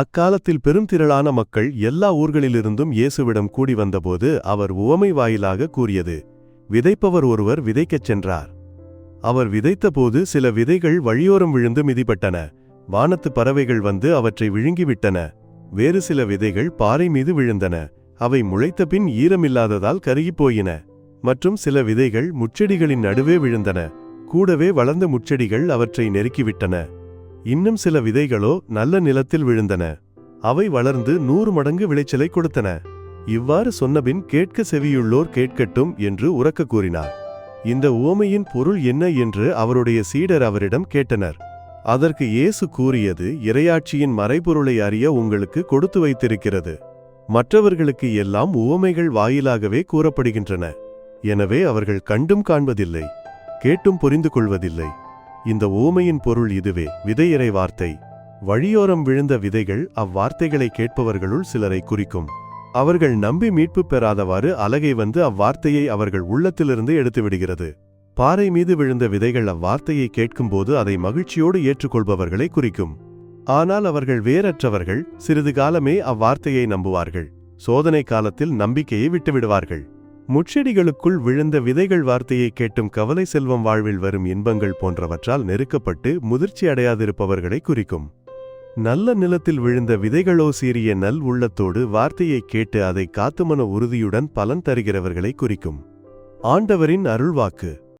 அக்காலத்தில் பெருந்திரளான மக்கள் எல்லா ஊர்களிலிருந்தும் இயேசுவிடம் கூடி வந்தபோது அவர் உவமை வாயிலாக கூறியது விதைப்பவர் ஒருவர் விதைக்கச் சென்றார். அவர் விதைத்தபோது சில விதைகள் வழியோரம் விழுந்து மிதிப்பட்டன. வானத்து பறவைகள் வந்து அவற்றை விழுங்கிவிட்டன. வேறு சில விதைகள் பாறை மீது விழுந்தன. அவை முளைத்த பின் ஈரமில்லாததால் கருகிப் போயின. மற்றும் சில விதைகள் முச்செடிகளின் நடுவே விழுந்தன. கூடவே வளர்ந்த முச்செடிகள் அவற்றை நெருக்கிவிட்டன. இன்னும் சில விதைகளோ நல்ல நிலத்தில் விழுந்தன. அவை வளர்ந்து நூறு மடங்கு விளைச்சலை கொடுத்தன. இவ்வாறு சொன்னபின் கேட்க செவியுள்ளோர் கேட்கட்டும் என்று உறக்க கூறினார். இந்த உவமையின் பொருள் என்ன என்று அவருடைய சீடர் அவரிடம் கேட்டனர். அதற்கு இயேசு கூறியது இரையாட்சியின் மறைபொருளை அறிய உங்களுக்கு கொடுத்து வைத்திருக்கிறது. மற்றவர்களுக்கு எல்லாம் உவமைகள் வாயிலாகவே கூறப்படுகின்றன. எனவே அவர்கள் கண்டும் காண்பதில்லை கேட்டும் புரிந்து கொள்வதில்லை. இந்த ஊமையின் பொருள் இதுவே விதையறை வார்த்தை. வழியோரம் விழுந்த விதைகள் அவ்வார்த்தைகளை கேட்பவர்களுள் சிலரை குறிக்கும். அவர்கள் நம்பி மீட்பு பெறாதவாறு அலகை வந்து அவ்வார்த்தையை அவர்கள் உள்ளத்திலிருந்து எடுத்துவிடுகிறது. பாறை மீது விழுந்த விதைகள் அவ்வார்த்தையை கேட்கும்போது அதை மகிழ்ச்சியோடு ஏற்றுக்கொள்பவர்களை குறிக்கும். ஆனால் அவர்கள் வேறற்றவர்கள் சிறிது காலமே அவ்வார்த்தையை நம்புவார்கள். சோதனை காலத்தில் நம்பிக்கையை விட்டுவிடுவார்கள். முட்செடிகளுக்குள் விழுந்த விதைகள் வார்த்தையை கேட்டும் கவலை செல்வம் வாழ்வில் வரும் இன்பங்கள் போன்றவற்றால் நெருக்கப்பட்டு முதிர்ச்சி அடையாதிருப்பவர்களை குறிக்கும். நல்ல நிலத்தில் விழுந்த விதைகளோ சீரிய நல் உள்ளத்தோடு வார்த்தையை கேட்டு அதை காத்துமன உறுதியுடன் பலன் தருகிறவர்களை குறிக்கும். ஆண்டவரின் அருள்வாக்கு.